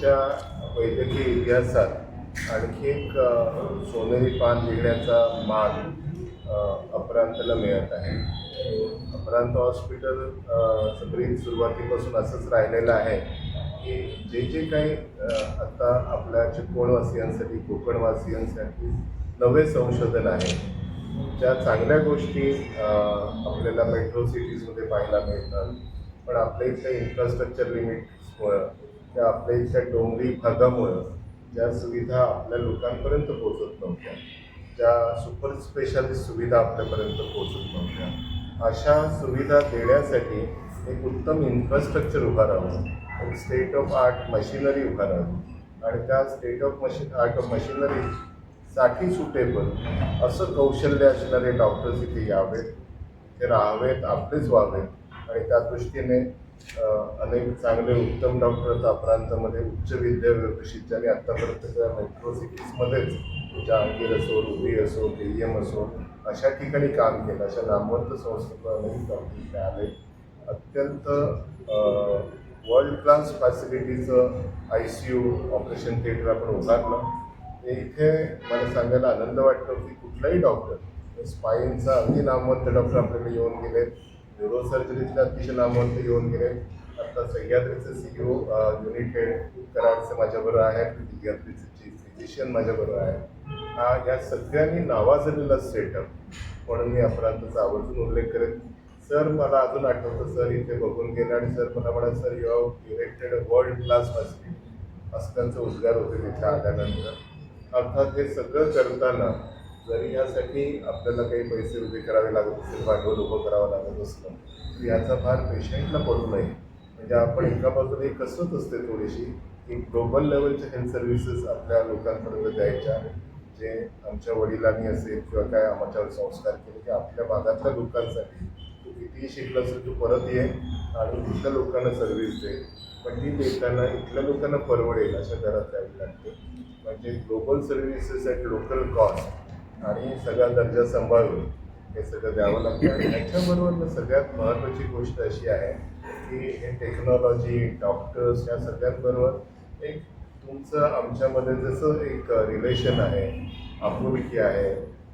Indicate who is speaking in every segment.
Speaker 1: आमच्या वैद्यकीय इतिहासात आणखी एक सोनेरी पान लिहिण्याचा मान अपरांतला मिळत आहे. अपरांत हॉस्पिटल सगळी सुरुवातीपासून असंच राहिलेलं आहे की जे जे काही आता आपल्या चिपळूणवासियांसाठी कोकणवासियांसाठी नवे संशोधन आहे ज्या चांगल्या गोष्टी आपल्याला मेट्रो सिटीजमध्ये पाहायला मिळतात पण आपल्या इथल्या इन्फ्रास्ट्रक्चर लिमिट्समुळं त्या आपल्या इथल्या डोंगरी भागामुळं ज्या सुविधा आपल्या लोकांपर्यंत पोहोचत नव्हत्या ज्या सुपर स्पेशालिस्ट सुविधा आपल्यापर्यंत पोहोचत नव्हत्या अशा सुविधा देण्यासाठी एक उत्तम इन्फ्रास्ट्रक्चर उभारावं एक स्टेट ऑफ आर्ट मशिनरी उभा राहावी आणि त्या state of machine art of मशिनरीसाठी suitable असं कौशल्य असणारे डॉक्टर्स इथे यावेत ते राहावेत आपलेच व्हावेत आणि त्या दृष्टीने अनेक चांगले उत्तम डॉक्टर आता प्रांतामध्ये उच्च विद्या विकसित ज्यांनी आत्तापर्यंत मेट्रो सिटीजमध्येच जहांगीर म्हणजे असो रुबी असो के एम असो अशा ठिकाणी काम केलं. अशा नामवंत संस्थेतून अनेक डॉक्टर इथे आले अत्यंत world class फॅसिलिटीचं I C U operation theatre आपण उभारलं. हे इथे मला सांगायला आनंद वाटतो की कुठलाही डॉक्टर स्पाईनचा अगदी नामवंत डॉक्टर आपल्याकडे येऊन गेले न्यूरो सर्जरीचे अतिशय नामवंत येऊन गेले. आता सह्याद्रीचे सी युनिट हेड कराडचे माझ्याबरोबर आहेत. फिजियात्रीचे चीफ फिजिशियन माझ्याबरोबर आहे हा या सगळ्यांनी नावाजलेला सेटअप म्हणून मी अपराधाचा आवर्जून उल्लेख करेन. सर मला अजून आठवतं सर इथे बघून गेले आणि सर मला म्हणा sir you have erected world class facility असं त्यांचे उद्गार होते तिथे आल्यानंतर अर्थात हे सगळं करताना जरी यासाठी आपल्याला काही पैसे उभे करावे लागत असेल भांडवल उभं करावं लागत असलं तर याचा फार पेशंटला पडू नये. म्हणजे आपण एका बाजूने एक कसरत असते थोडीशी. की ग्लोबल लेवलच्या हेल्थ सर्व्हिसेस आपल्या लोकांपर्यंत द्यायच्या जे आमच्या वडिलांनी असेल किंवा काय आमच्यावर संस्कार केले की आपल्या भागातल्या लोकांसाठी तू कितीही शिकलं असेल तू परत ये आणि तिथल्या लोकांना सर्व्हिस दे. पण ती देताना इथल्या लोकांना परवडेल अशा घरात द्यावी लागते. म्हणजे global services at local cost आणि सगळा दर्जा सांभाळून हे सगळं द्यावं लागतं. आणि याच्याबरोबर सगळ्यात महत्त्वाची गोष्ट अशी आहे की हे टेक्नॉलॉजी डॉक्टर्स या सगळ्यांबरोबर एक तुमचं आमच्यामध्ये जसं एक रिलेशन आहे आपुलकी आहे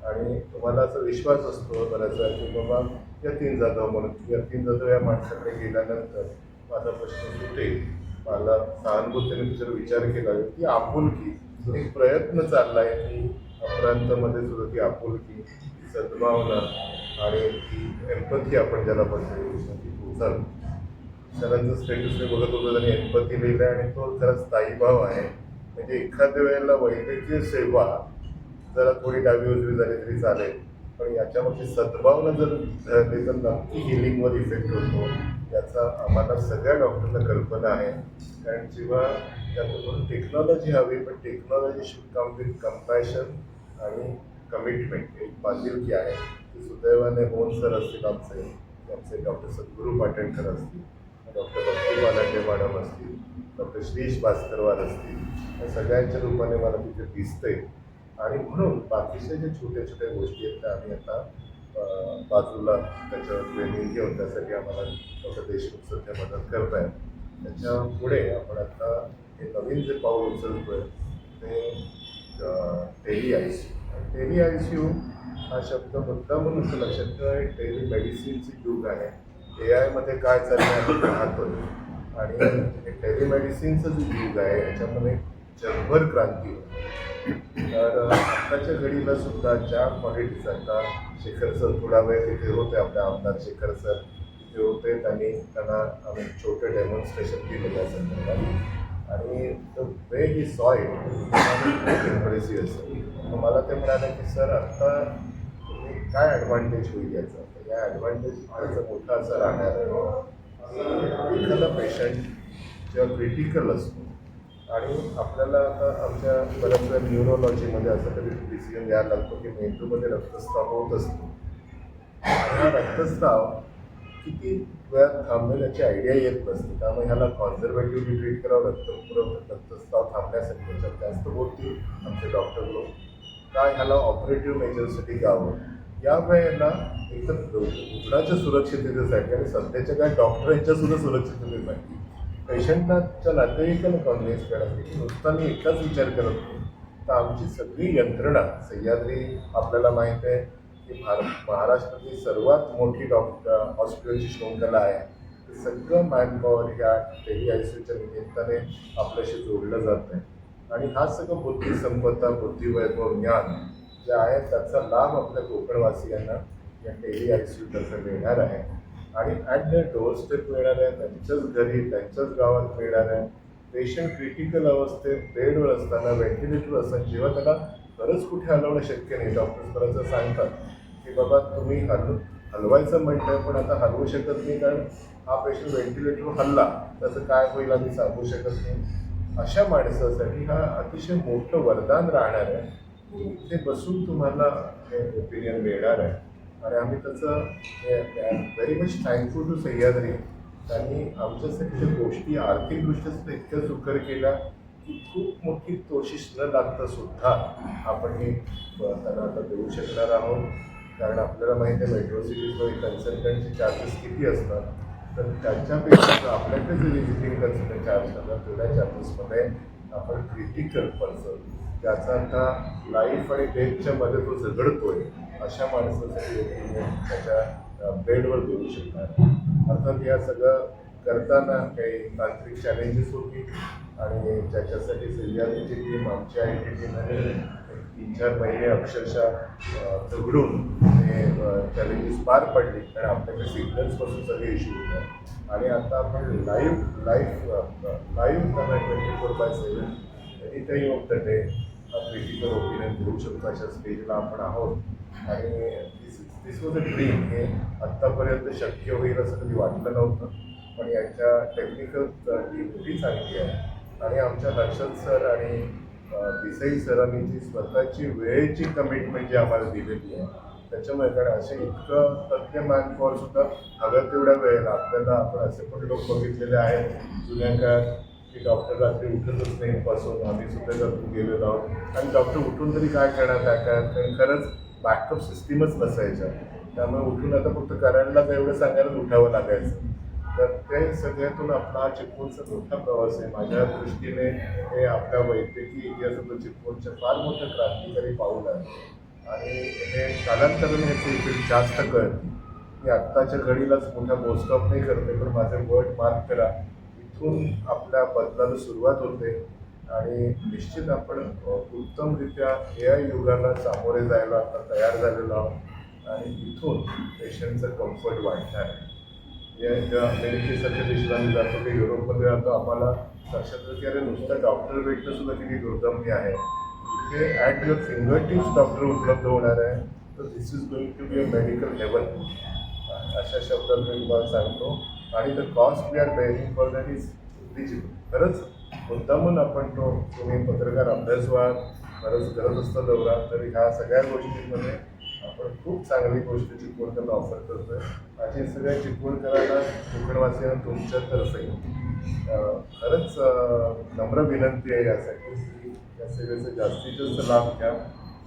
Speaker 1: आणि तुम्हाला असा विश्वास असतो बऱ्याच की बाबा यतीन जाधव म्हणून यतीन जाधव या माणसाकडे गेल्यानंतर माझा प्रश्न सुटेल. मला सहानुभूतीने तुझ्यावर विचार केला की आपुलकी एक प्रयत्न चालला आहे की प्रांतामध्ये सुद्धा ती आपुलकी सद्भावना आणि ती एम्पथी आपण ज्याला म्हणतो ती पोचावी सरांचं स्टेटस मी बघत होतो त्यांनी एम्पथी लिहिलं आणि तो खरा स्थायीभाव आहे. म्हणजे एखाद्या वेळेला वैद्यकीय सेवा जरा थोडी डावी उजवी झाली तरी चालेल. पण याच्यामध्ये सद्भावना जर झाली नक्की हिलिंगवर इफेक्ट होतो. याचा आम्हाला सगळ्या डॉक्टरला कल्पना आहे. कारण जेव्हा त्यातून टेक्नॉलॉजी हवी पण technology should come with compassion आणि कमिटमेंट एक बांधिलकी आहे ती सुदैवाने होऊन सर असतील आमचे. आमचे डॉक्टर सद्गुरू पाटणकर असतील डॉक्टर भक्ती वालांडे मॅडम असतील डॉक्टर श्रीश भास्करवार असतील या सगळ्यांच्या रूपाने मला तिथे दिसते आणि म्हणून बाकीच्या ज्या छोट्या छोट्या गोष्टी आहेत त्या आम्ही आता बाजूला त्याच्यावर ट्रेनिंग घेऊन त्यासाठी आम्हाला डॉक्टर देशमुख सध्या मदत करत आहेत त्याच्यापुढे आपण आता हे नवीन जे पाऊल उचलतोय ते tele I C tele I C U हा शब्द मुद्दा म्हणून असं लक्षात ठेवा टेली मेडिसिनची युग आहे. ए आयमध्ये काय चाललं आहे आपण आणि हे टेलिमेडिसिनचं जे युग आहे याच्यामध्ये जगभर क्रांती होती तर आत्ताच्या घडीला सुद्धा ज्या क्वालिटीचा आता शेखर सर थोडा वेळ तिथे होते आपल्या आमदार शेखर सर तिथे होते. त्यांनी त्यांना आम्ही छोटं डेमॉन्स्ट्रेशन केले त्या संदर्भात. आणि the way he so impressive असं मग मला ते म्हणाले की सर आत्ता तुम्ही काय ॲडव्हान्टेज होईल याचा? तर या ॲडव्हान्टेज याचा मोठा असं राहणार आहे एखादा पेशंट जेव्हा क्रिटिकल असतो आणि आपल्याला आता आमच्या बऱ्याचदा न्यूरोलॉजीमध्ये असं कधी डिसिजन घ्यायला लागतो की मेंदूमध्ये रक्तस्राव होत असतो. हा रक्तस्राव किती वेळात थांबेल याची आयडिया येत नसते. त्यामुळे ह्याला कॉन्झर्वेटिव्हली ट्रीट करावं लागतं. पुरवठा रक्तस्राव थांबण्यासाठी त्याच्यात जास्त बोलतील आमचे डॉक्टर लोक. का ह्याला ऑपरेटिव्ह मेजरसाठी गावं या वेळेला एक तर रुग्णाच्या सुरक्षिततेसाठी आणि सध्याच्या काय डॉक्टरांच्या सुद्धा सुरक्षिततेसाठी पेशंटाच्या नातेवाईकांना कन्व्हिन्स करण्यासाठी की नुसता मी एकटाच विचार करत नाही तर आमची सगळी यंत्रणा सह्याद्री आपल्याला माहीत आहे की भार महाराष्ट्रातली सर्वात मोठी डॉक्टर हॉस्पिटलची शृंखला आहे. ते सगळं मॅनपॉवर ह्या टेली आय सी यूच्या निमित्ताने आपल्याशी जोडलं जात आहे. आणि हा सगळं बुद्धिसंपदा बुद्धिवैभव ज्ञान जे आहे त्याचा लाभ आपल्या कोकणवासियांना या टेली आय सी यूतर्फे मिळणार आहे. आणि ॲट द डोर स्टेप मिळणार आहे त्यांच्याच घरी त्यांच्याच गावात मिळणार आहे. पेशंट क्रिटिकल अवस्थेत बेडवर असताना व्हेंटिलेटर असताना जेव्हा त्याला खरंच कुठे हलवणं शक्य नाही. डॉक्टर्स बरंच सांगतात की बाबा तुम्ही हलव हलवायचं म्हणताय पण आता हलवू शकत नाही कारण हा पेशंट व्हेंटिलेटर हल्ला. त्याचं काय होईल आम्ही सांगू शकत नाही. अशा माणसासाठी हा अतिशय मोठं वरदान राहणार आहे. की इथे बसून तुम्हाला हे ओपिनियन मिळणार आहे. आणि आम्ही त्याचं very much thankful to Sahyadri. त्यांनी आमच्यासाठी ज्या गोष्टी आर्थिकदृष्ट्या सुद्धा इतक्या सुकर केल्या की खूप मोठी कोशिश न लागता सुद्धा आपण हे त्यांना आता देऊ शकणार आहोत. कारण आपल्याला माहिती आहे मेट्रो सिटीजमध्ये कन्सल्टंटचे चार्जेस किती असतात. तर त्याच्यापेक्षा आपल्याकडे जे विजिटिंग कन्सल्टंट चार्ज करतात तेवढ्या चार्जेसमध्ये आपण क्रिटिकल पर्सन ज्याचा आता लाईफ आणि डेथच्या मध्ये तो झगडतोय अशा माणसासाठी त्याच्या बेडवर देऊ शकणार अर्थात या सगळं करताना काही तांत्रिक चॅलेंजेस होती आणि त्याच्यासाठी सह्याद्रीची टीम आमची आय टी टीमने तीन चार महिने अक्षरशः झगडून ते चॅलेंजेस पार पडली. कारण आपल्याकडे सिग्नल्सपासून सगळे इश्यू होतात आणि आता आपण live live live twenty four by seven any time of the day critical opinion देऊ शकतो अशा स्टेजला आपण आहोत. आणि दिस दिस वॉज अ ड्रीम हे आत्तापर्यंत शक्य होईल असं कधी वाटलं नव्हतं. पण याच्या टेक्निकल टीम एवढी चांगली आहे. आणि आमच्या हर्षद सर आणि अ, देसाई सरांनी जी स्वतःची वेळेची कमिटमेंट जी आम्हाला दिलेली आहे त्याच्यामुळे कारण असे इतकं तज्ज्ञ मॅनपॉवर सुद्धा हव्या तेवढ्या वेळेला आपल्याला आपण असे पण लोक बघितलेले आहेत. जुन्या काळात की डॉक्टर रात्री उठतच नाही पासून आम्ही सुद्धा करतो गेलेलो आहोत. आणि डॉक्टर उठून तरी काय करणार त्या काय कारण खरंच बॅकअप सिस्टीमच नसायच्या. त्यामुळे उठून आता फक्त करायला एवढं सांगायला उठावं लागायचं. तर ते सगळ्यातून आपला हा चिपळूणचा मोठा प्रवास आहे. माझ्या दृष्टीने हे आपल्या वैद्यकीय इतिहासातलं चिपळूणचं फार मोठं क्रांतिकारी पाऊल आहे. आणि हे कालांतराने याचे इफेक्ट जास्त कळते. मी आत्ताच्या घडीलाच मोठा मोस्टॉप नाही करते पण माझे वर्ड मार्क करा. इथून आपल्या बदलाला सुरुवात होते. आणि निश्चित आपण उत्तमरित्या ए आय युगाला सामोरे जायला आता तयार झालेलो आहोत. आणि इथून पेशंटचं कम्फर्ट वाढणार आहे. या ज्या अमेरिकेसारख्या देशाला जातो की युरोपमध्ये जातो आम्हाला लक्षात की अरे नुसतं डॉक्टर भेटणं सुद्धा किती दुर्दम्य आहे. ते at your finger tips doctor उपलब्ध होणार आहे. तर this is going to be a medical level अशा शब्दात मी तुम्हाला सांगतो. आणि the cost we are bearing for that is negligible खरंच मुद्दामून आपण तो तुम्ही पत्रकार अभ्यास व्हा खरंच गरज असतं दौरा तर ह्या सगळ्या गोष्टींमध्ये आपण खूप चांगली गोष्ट चिपळूणकरला ऑफर करतोय. माझी सगळ्या चिपळूणकरांना कोकणवासियांना तुमच्यातर्फे अं, खरंच नम्र विनंती आहे यासाठी. की या सेवेचा जास्तीत जास्त लाभ घ्या.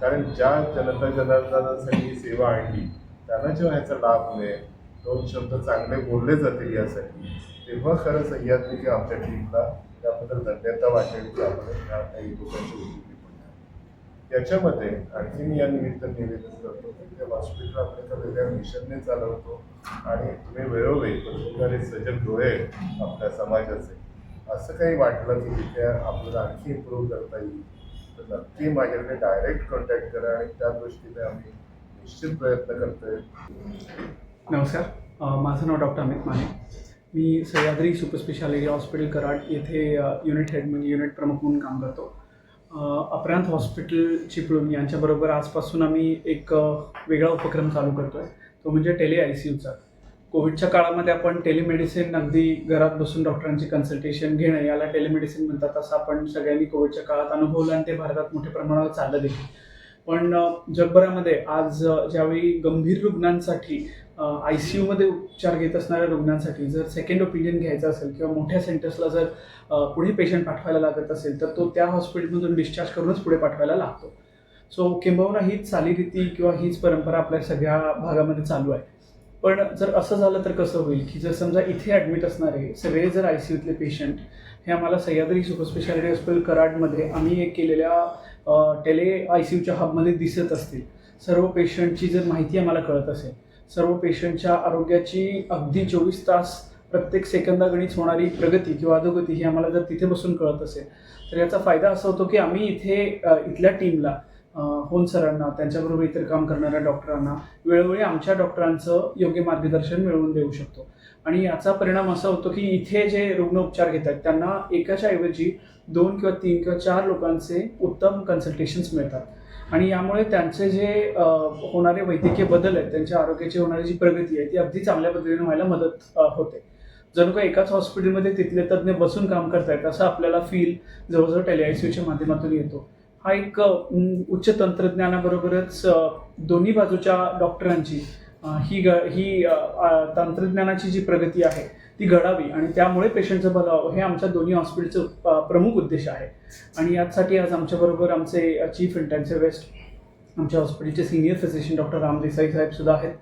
Speaker 1: कारण ज्या जनता जनार्दनासाठी ही सेवा आणली त्यांना जेव्हा ह्याचा लाभ मिळेल दोन शब्द चांगले बोलले जातील यासाठी. तेव्हा खरं सह्याद्री की आमच्या टीमला त्याबद्दल धन्यता वाटेल की आपण ह्या काही लोकांची उपयोगी पडणार याच्यामध्ये आणखी मी या निमित्त निवेदन करतो की त्या हॉस्पिटल आपण एका वेगळ्या मिशनने चालवतो आणि तुम्ही वेळोवेळी पत्रकार सजग डोळे आपल्या समाजाचे. असं काही वाटलं की तिथे आपल्याला आणखी इम्प्रूव्ह करता येईल. तर नक्की माझ्याकडे डायरेक्ट कॉन्टॅक्ट करा आणि त्या दृष्टीने आम्ही निश्चित प्रयत्न करतोय.
Speaker 2: नमस्कार. माझं नाव डॉक्टर अमित माने. मी Sahyadri super speciality hospital Karad येथे युनिट हेड म्हणजे युनिट प्रमुख म्हणून काम करतो. अपरांत हॉस्पिटल चिपळूण यांच्याबरोबर आजपासून आम्ही एक वेगळा उपक्रम चालू करतो आहे तो म्हणजे टेली आय सी यूचा. कोविडच्या काळामध्ये आपण टेलिमेडिसिन अगदी घरात बसून डॉक्टरांची कन्सल्टेशन घेणं याला टेलिमेडिसिन म्हणतात असं आपण सगळ्यांनी कोविडच्या काळात अनुभवलं आणि ते भारतात मोठ्या प्रमाणावर चाललं देखील. पण जगभरामध्ये आज ज्यावेळी गंभीर रुग्णांसाठी आय सी यूमध्ये उपचार घेत असणाऱ्या रुग्णांसाठी जर सेकंड ओपिनियन घ्यायचं असेल किंवा मोठ्या सेंटर्सला जर पुढे पेशंट पाठवायला लागत असेल तर तो त्या हॉस्पिटलमधून डिस्चार्ज करूनच पुढे पाठवायला लागतो. सो किंबहुना हीच चालीरीती किंवा हीच परंपरा आपल्या सगळ्या भागामध्ये चालू आहे. पण जर असं झालं तर कसं होईल की जर समजा इथे ॲडमिट असणारे सगळे जर आय सी यूतले पेशंट हे आम्हाला सह्याद्री सुपर स्पेशालिटी हॉस्पिटल कराडमध्ये आम्ही एक केलेल्या टेले आय सी यूच्या हबमध्ये दिसत असतील. सर्व पेशंटची जर माहिती आम्हाला कळत असेल सर्व पेशंटच्या आरोग्याची अगदी चोवीस तास प्रत्येक सेकंदागणीच होणारी प्रगती किंवा अधोगती ही आम्हाला जर तिथे बसून कळत असेल तर याचा फायदा असा होतो की आम्ही इथे इथल्या टीमला होन सरांना त्यांच्याबरोबर इतर काम करणाऱ्या डॉक्टरांना वेळोवेळी आमच्या डॉक्टरांचं योग्य मार्गदर्शन मिळवून देऊ शकतो. आणि याचा परिणाम असा होतो की इथे जे रुग्ण उपचार घेत आहेत त्यांना एकाच्या ऐवजी दोन किंवा तीन किंवा चार लोकांचे उत्तम कन्सल्टेशन्स मिळतात. आणि यामुळे त्यांचे जे होणारे वैद्यकीय बदल आहेत त्यांच्या आरोग्याची होणारी जी प्रगती आहे ती अगदी चांगल्या पद्धतीने व्हायला मदत होते. जणू का एकाच हॉस्पिटलमध्ये तिथले तज्ज्ञ बसून काम करतायत असं आपल्याला फील जवळजवळ टेलिआयसीयूच्या माध्यमातून येतो. हा एक उच्च तंत्रज्ञानाबरोबरच दोन्ही बाजूच्या डॉक्टरांची ही ग ही तंत्रज्ञानाची जी प्रगती आहे ती घडावी आणि त्यामुळे पेशंटचं भलं हे आमच्या दोन्ही हॉस्पिटलचं प्रमुख उद्देश आहे. आणि यासाठी आज आमच्याबरोबर आमचे चीफ इंटेन्सिव्ह वेस्ट आमच्या हॉस्पिटलचे senior physician doctor Ram Desai आहेत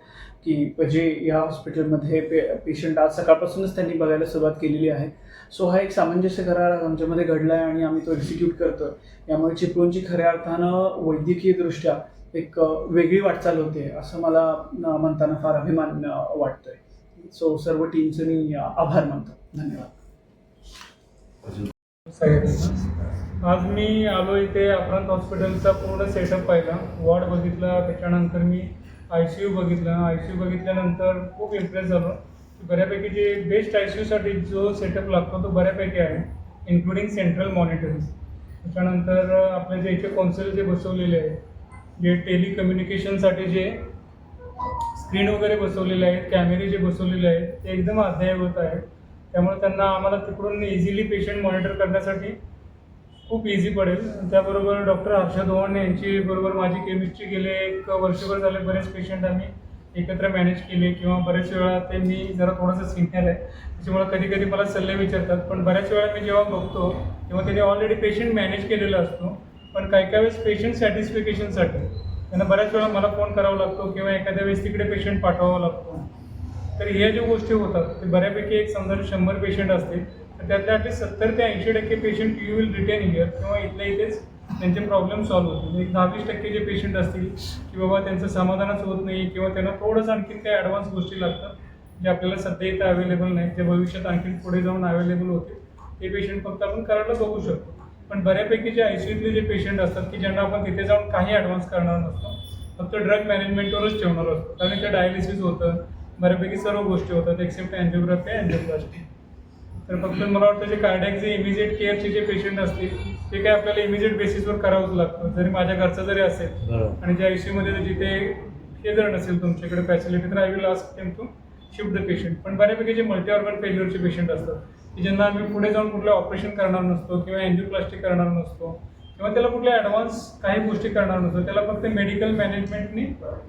Speaker 2: की जे या हॉस्पिटलमध्ये पे पेशंट आज सकाळपासूनच त्यांनी बघायला सुरुवात केलेली आहे. सो हा एक सामंजस्य करार आज आमच्यामध्ये घडला आहे आणि आम्ही तो एक्झिक्यूट करतो यामुळे चिपळूणची खऱ्या अर्थानं वैद्यकीयदृष्ट्या एक वेगळी वाटचाल होते असं मला म्हणताना फार अभिमान वाटतं वाटतोय. सो सर्व टीमचे मी आभार मानतो. धन्यवाद.
Speaker 3: आज मी आलो इथे अपरांत हॉस्पिटलचा पूर्ण सेटअप पाहिला. वॉर्ड बघितला त्याच्यानंतर मी आय सी यू बघितला. आय सी यू बघितल्यानंतर खूप इम्प्रेस झालो. बऱ्यापैकी जे बेस्ट आय सी यूसाठी जो सेटअप लागतो तो बऱ्यापैकी आहे इन्क्लुडिंग सेंट्रल मॉनिटरिंग त्याच्यानंतर आपले जे इथे कौन्सिल जे बसवलेले आहे जे टेलिकम्युनिकेशनसाठी जे स्क्रीन वगैरे बसवलेले आहेत कॅमेरे जे बसवलेले आहेत ते एकदम अद्ययावत आहेत. त्यामुळे त्यांना आम्हाला तिकडून इझिली पेशंट मॉनिटर करण्यासाठी खूप इझी पडेल. त्याबरोबर डॉक्टर हर्षद ओवण यांची बरोबर माझी केमिस्ट्री गेले एक वर्षभर झाले बरेच पेशंट आम्ही एकत्र मॅनेज केले किंवा बरेच वेळा ते मी जरा थोडंसं सिनियर आहे. त्याच्यामुळे कधी कधी मला सल्ले विचारतात. पण बऱ्याच वेळा मी जेव्हा बघतो तेव्हा त्यांनी ऑलरेडी पेशंट मॅनेज केलेला असतो. पण काही काही वेळेस पेशंट सॅटिस्फिकेशनसाठी त्यांना बऱ्याच वेळा मला फोन करावा लागतो किंवा एखाद्या वेळेस तिकडे पेशंट पाठवावा लागतो. तर ह्या ज्या गोष्टी होतात ते बऱ्यापैकी एक समजा शंभर पेशंट असतील. तर त्यातल्या ॲटलीस्ट सत्तर ते ऐंशी टक्के patient you will retain here किंवा इथल्या इथेच त्यांचे प्रॉब्लेम सॉल्व्ह होतील. एक दहा वीस टक्के जे पेशंट असतील की बाबा त्यांचं समाधानच होत नाही किंवा त्यांना थोडंसं आणखीन काही ॲडव्हान्स गोष्टी लागतात जे आपल्याला सध्या इथं अवेलेबल नाहीत जे भविष्यात आणखीन पुढे जाऊन अवेलेबल होतील ते पेशंट फक्त आपण करायला बघू शकतो. पण बऱ्यापैकी जे आय सी यूतले जे पेशंट असतात की ज्यांना आपण तिथे जाऊन काही ॲडव्हान्स करणार नसतो फक्त ड्रग मॅनेजमेंटवरच ठेवणार असतो. कारण इथे डायलिसिस होतं बऱ्यापैकी सर्व गोष्टी होतात एक्सेप्ट अँजिओग्राफी अँजिओप्लास्टी तर फक्त मला वाटतं जे कार्डियक जे इमिजिएट केअरचे जे पेशंट असतील ते काय आपल्याला इमिजिएट बेसिसवर करावंच लागतं. जरी माझ्या घरचं जरी असेल आणि ज्या मध्ये जिथे हे जर नसेल तुमच्याकडे फॅसिलिटी तर I will ask them to shift the patient पण बऱ्यापैकी जे मल्टी ऑर्गन फेल्युअरचे पेशंट असतात की ज्यांना आम्ही पुढे जाऊन कुठलं ऑपरेशन करणार नसतो किंवा अँजिओप्लास्टी करणार नसतो किंवा त्याला कुठल्या ॲडव्हान्स काही गोष्टी करणार नसतो त्याला फक्त मेडिकल मॅनेजमेंटनी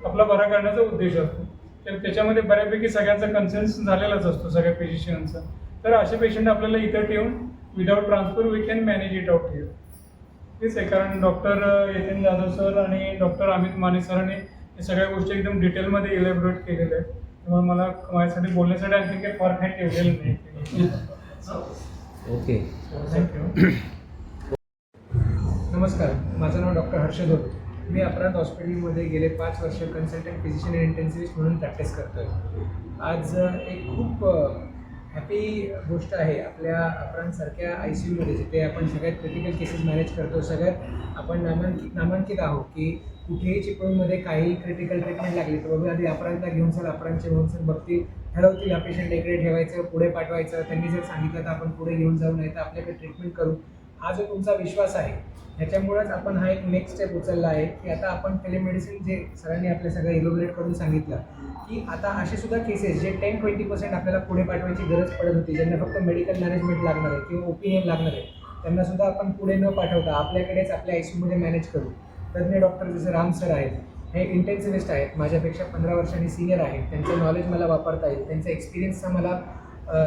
Speaker 3: आपला बरा करण्याचा उद्देश असतो. तर त्याच्यामध्ये बऱ्यापैकी सगळ्यांचा कन्सेन्स झालेलाच असतो सगळ्या पेशियन्सचा तर असे पेशंट आपल्याला इथं ठेवून without transfer we can manage it out here तेच आहे कारण डॉक्टर यतीन जाधव सर आणि डॉक्टर अमित माने सरांनी हे सगळ्या गोष्टी एकदम डिटेलमध्ये इलॅबोरेट केलेल्या आहेत. त्यामुळे मला माझ्यासाठी बोलण्यासाठी आणखी काही फार काही ठेवलेलं नाही.
Speaker 4: ओके.
Speaker 3: थँक्यू
Speaker 5: नमस्कार माझं नाव डॉक्टर हर्षद होते मी अपराध हॉस्पिटलमध्ये गेले पाच वर्ष कन्सल्टंट फिजिशियन अँड इंटेन्सिव्हिस्ट म्हणून प्रॅक्टिस करतो आहे आज एक खूप हॅपी गोष्ट आहे. आपल्या अपरांसारख्या आय सी यूमध्ये जिथे आपण सगळ्यात क्रिटिकल केसेस मॅनेज करतो सगळ्यात आपण नामांकित नामांकित आहोत की कुठेही चिपळूणमध्ये काही क्रिटिकल ट्रीटमेंट लागली तर बाबा आधी अपरांतला घेऊन सर अपरांचे घेऊन सर बघतील. ठरवतील हा पेशंट इकडे ठेवायचं पुढे पाठवायचं. त्यांनी जर सांगितलं तर आपण पुढे घेऊन जाऊ नाही तर आपल्याकडे ट्रीटमेंट करू. हा जो तुमचा विश्वास आहे ह्याच्यामुळेच आपण हा एक नेक्स्ट स्टेप उचलला आहे की आता आपण टेलिमेडिसिन जे सरांनी आपल्या सगळं इलोबरेट करून सांगितलं की आता असे सुद्धा cases J ten twenty percent आपल्याला पुढे पाठवायची गरज पडत होती ज्यांना फक्त मेडिकल मॅनेजमेंट लागणार आहे किंवा ओपिनियन लागणार आहे त्यांना सुद्धा आपण पुढे न पाठवता आपल्याकडेच आपल्या आय सी मॅनेज करू. तज्ज्ञ डॉक्टर जसे राम सर आहेत हे इंटेन्सिव्हिस्ट आहेत. माझ्यापेक्षा पंधरा वर्षांनी सिनियर आहेत. त्यांचं नॉलेज मला वापरता येईल. त्यांचा एक्सपिरियन्सचा मला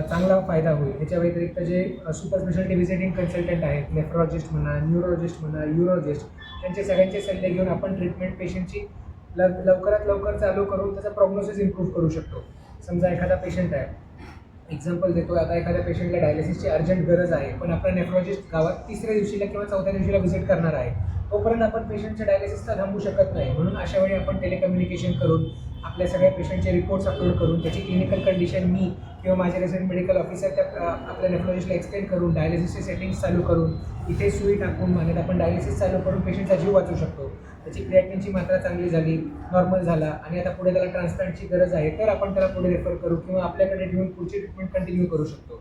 Speaker 5: चांगला फायदा होईल. ह्याच्या व्यतिरिक्त जे सुपर स्पेशालिटी व्हिजिटिंग कन्सल्टंट आहेत नेफ्रॉलॉजिस्ट म्हणा न्यूरोलॉजिस्ट म्हणा युरोलॉजिस्ट त्यांचे सगळ्यांचे सल्ले घेऊन आपण ट्रीटमेंट पेशंटची लव लवकरात लवकर चालू करून त्याचा प्रॉग्नोसिस इम्प्रूव्ह करू शकतो. समजा एखादा पेशंट आहे. एक्झाम्पल देतो आता एखाद्या पेशंटला डायलिसिसची अर्जंट गरज आहे. पण आपला नेफ्रॉलॉजिस्ट गावात तिसऱ्या दिवशीला किंवा चौथ्या दिवशीला व्हिजिट करणार आहे. तोपर्यंत आपण पेशंटच्या डायलिसिसला थांबू शकत नाही. म्हणून अशा वेळी आपण टेलिकम्युनिकेशन करून आपल्या सगळ्या पेशंटचे रिपोर्ट्स अपलोड करून त्याची क्लिनिकल कंडिशन मी किंवा माझे रेसिडेंट मेडिकल ऑफिसर त्या आपल्या नेफ्रॉलॉजिस्टला एक्सप्लेन करून डायलिसिसचे सेटिंग्स चालू करून इथे सुई टाकून मानेत आपण डायलिसिस चालू करून पेशंटचा जीव वाचू शकतो. त्याची क्रिएटिनची मात्रा चांगली झाली नॉर्मल झाला आणि आता पुढे त्याला ट्रान्सप्लांटची गरज आहे तर आपण त्याला पुढे रेफर करू किंवा आपल्याकडे ठेवून पुढची ट्रीटमेंट कंटिन्यू करू शकतो.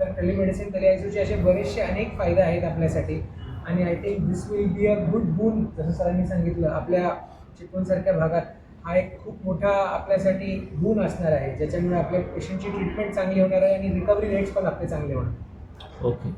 Speaker 5: तर टेलिमेडिसिन टेलिआयसीचे असे बरेचसे अनेक फायदे आहेत आपल्यासाठी. आणि I think this will be a good boon जसं सरांनी सांगितलं आपल्या चिपळूणसारख्या भागात हा एक खूप मोठा आपल्यासाठी गुण असणार आहे ज्याच्यामुळे आपल्या पेशंटची ट्रीटमेंट चांगली होणार आहे आणि रिकव्हरी रेट्स पण आपले चांगले होणार.
Speaker 4: ओके